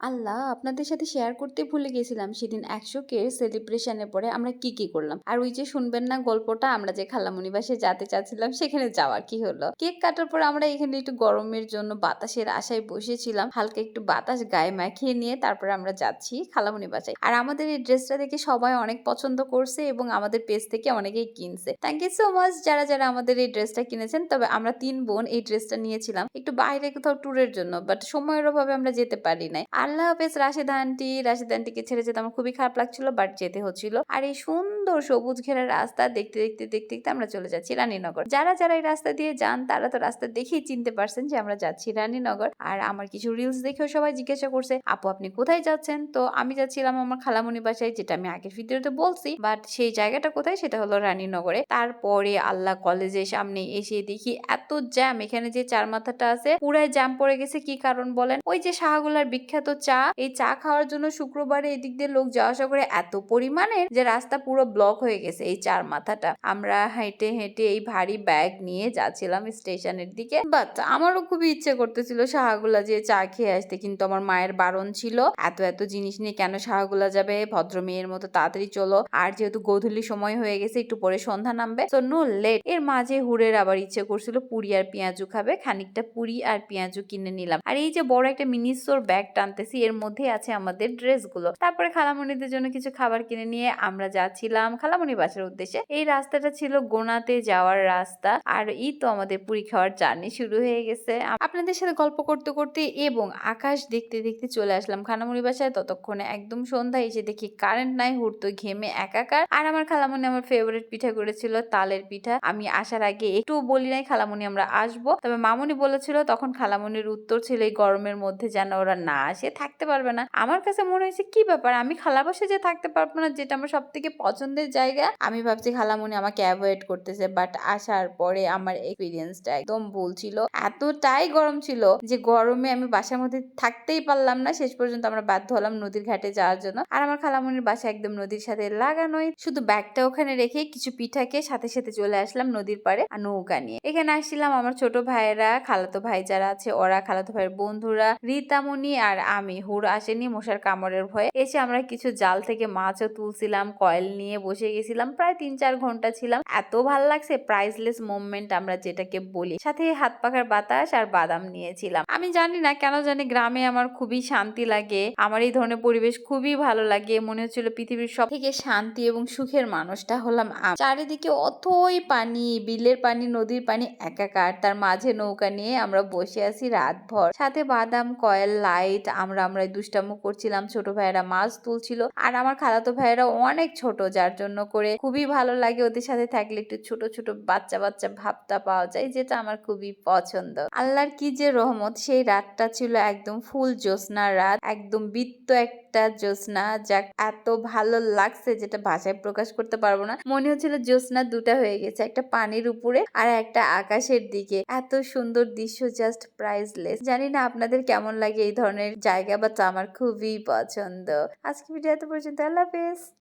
আল্লাহ, আপনাদের সাথে শেয়ার করতে ভুলে গেছিলাম। সেদিন একশো কে সেলিব্রেশনের পরে আমরা কি কি করলাম? আর ওই যে শুনবেন না গল্পটা, আমরা যে খালামুনি বাসে যেতে চাচ্ছিলাম, সেখানে যাওয়া কি হলো? কেক কাটার পর আমরা এখানে একটু গরমের জন্য বাতাসের আশায় বসেছিলাম। হালকা একটু বাতাস গায়ে মাখিয়ে নিয়ে তারপরে আমরা যাচ্ছি খালামুনি বাসায় আর আমাদের এই ড্রেসটা দেখে সবাই অনেক পছন্দ করছে এবং আমাদের পেজ থেকে অনেকেই কিনছে। থ্যাংক ইউ সো মাচ যারা যারা আমাদের এই ড্রেসটা কিনেছেন। তবে আমরা তিন বোন এই ড্রেসটা নিয়েছিলাম। একটু বাইরে কোথাও ট্যুরের জন্য বাট সময়ের অভাবে আমরা যেতে পারি নাই। আল্লাহ হাফেজ, রাশেদ আন্টি রাশেদ আন্টিকে ছেড়ে যেতে আমার খুবই খারাপ লাগছিল বাট যেতে হচ্ছিল। আর এই সুন্দর সবুজ ঘেরা রাস্তা দেখতে দেখতে দেখতে দেখতে আমরা চলে যাচ্ছি রানীনগর। যারা যারা এই রাস্তা দিয়ে যান, তারা তো রাস্তা দেখেই চিনতে পারছেন যে আমরা যাচ্ছি রানীনগর। আর আমার কিছু রিলস দেখেও সবাই জিজ্ঞাসা করছে, আপু, আপনি কোথায় যাচ্ছেন? তো আমি যাচ্ছিলাম আমার খালামণি বাসায়, যেটা আমি আগের ভিডিওতে বলছি বাট সেই জায়গাটা কোথায় সেটা হলো রানীনগরে। তারপরে আল্লাহ কলেজের সামনে এসে দেখি এত জ্যাম এখানে যে চার মাথাটা আছে, পুরাই জ্যাম পড়ে গেছে, কি কারণ বলেন? ওই যে শাহগুলার বিখ্যাত চা, এই চা খাওয়ার জন্য শুক্রবারে এদিক দিয়ে লোক যাওয়া আসা করে এত পরিমাণের যে রাস্তা পুরো ব্লক হয়ে গেছে এই চার মাথাটা। আমরা হেঁটে হেঁটে এই ভারী ব্যাগ নিয়ে যাচ্ছিলাম স্টেশনের দিকে। বাট আমারও খুবই ইচ্ছে করতেছিল শাহগুলা যে চা খেয়ে আসতে, কিন্তু আমার মায়ের বারণ ছিল, এত এত জিনিস নিয়ে কেন শাহগুলা যাবে? ভদ্র মেয়ের মতো তাড়াতাড়ি চলো। আর যেহেতু গোধূলি সময় হয়ে গেছে, একটু পরে সন্ধ্যা নামবে। তো নো লেট এর মাঝে হুড়ের আবার ইচ্ছে করছিল পুরি আর পেঁয়াজু খাবে। খানিকটা পুরি আর পেঁয়াজু কিনে নিলাম। আর এই যে বড় একটা মিনিসোর ব্যাগ টানতেছি, এর মধ্যে আছে আমাদের ড্রেসগুলো তারপরে খালামণিদের জন্য কিছু খাবার কিনে নিয়ে আমরা যাচ্ছিলাম খালামণি বাসার উদ্দেশ্যে। এই রাস্তাটা ছিল গোনাতে যাওয়ার রাস্তা। আর এই তো আমাদের পুরি খাওয়ার জার্নি শুরু হয়ে গেছে। আপনাদের সাথে গল্প করতে করতে এবং আকাশ দেখতে দেখতে চলে আসলাম খালামণি বাসায়। ততক্ষণে একদম সন্ধ্যা এসে দেখি কারেন্ট নাই হুড়তো ঘেমে একাকার। আর আমার খালামণি আমার ফেভারিট পিঠা করেছিল, তালের পিঠা। আমি আসার আগে একটু বলি নাই খালামণি আমরা আসব। তবে মামুনি বলেছিল, তখন খালামণির উত্তর ছিল এই গরমের মধ্যে যেন ওরা না আসে, থাকতে পারবে না। আমার কাছে মনে হয়েছে, কি ব্যাপার? আমি খালাবাসে যে থাকতে পারব না, যেটা আমার সব থেকে পছন্দের জায়গা। আমি ভাবছি খালামণি আমাকে অ্যাভয়েড করতেছে বাট আসার পরে আমার এক্সপিরিয়েন্সটা একদম ভুল ছিল। এতটাই গরম ছিল যে গরমে আমি বাসার মধ্যে থাকতেই পারলাম না। শেষ পর্যন্ত আমরা বাধ্য হলাম নদীর ঘাটে যাওয়ার জন্য। আর আমার খালামণির বাসা একদম নদীর সাথে লাগানোই। শুধু ব্যাগটা ওখানে রেখে কিছু পিঠাকে সাথে সাথে চলে আসলাম নদীর পাড়ে আর নৌকা নিয়ে। এখানে আসছিলাম আমার ছোট ভাইয়েরা, খালাতো ভাই যারা আছে, ওরা খালাতো ভাইয়ের বন্ধুরা, রীতামণি আর আমি। হুড় আসেনি মশার কামড়ের ভয়ে। এসে আমরা কিছু জাল থেকে মাছও তুলছিলাম, কয়েল নিয়ে বসে গেছিলাম, প্রায় তিন চার ঘণ্টা ছিলাম। এত ভালো লাগছে প্রাইসলেস মোমেন্ট আমরা যেটাকে বলি। সাথে হাত পাখার বাতাস আর বাদাম নিয়েছিলাম। আমি জানি না কেন জানি গ্রামে আমার খুবই শান্তি লাগে। আমার এই ধরনের পরিবেশ খুবই ভালো লাগে। মনে হচ্ছিল পৃথিবীর সব থেকে শান্তি এবং সুখের মানুষটা হলাম চারিদিকে অতই পানি, বিলের পানি, নদীর পানি একাকার। তার মাঝে নৌকা নিয়ে আমরা বসে আছি রাতভর। সাথে বাদাম, কয়েল, লাইট, আমরা আমরা দুষ্টামো করছিলাম। ছোট ভাইয়েরা মাছ তুলছিল। আর আমার খালাতো ভাইয়েরা অনেক ছোট, যার জন্য করে খুবই ভালো লাগে ওদের সাথে থাকলে একটু ছোট ছোট বাচ্চা বাচ্চা ভাবটা পাওয়া যায়, যেটা আমার খুবই পছন্দ। আল্লাহর কি যে রহমত, সেই রাতটা ছিল একদম ফুল জ্যোৎস্না রাত, একদম বৃত্ত একটা জ্যোৎস্না যা এত ভালো লাগছে যেটা ভাষায় প্রকাশ করতে পারব না। মনে হচ্ছিল জ্যোৎস্না দুটা হয়ে গেছে, একটা পানির উপরে আর একটা আকাশের দিকে। এত সুন্দর দৃশ্য জাস্ট প্রাইসলেস জানি না আপনাদের কেমন লাগে এই ধরনের জায়গা বা আমার খুবই পছন্দ। আজকে ভিডিও এত পর্যন্ত, আল্লাহ হাফেজ।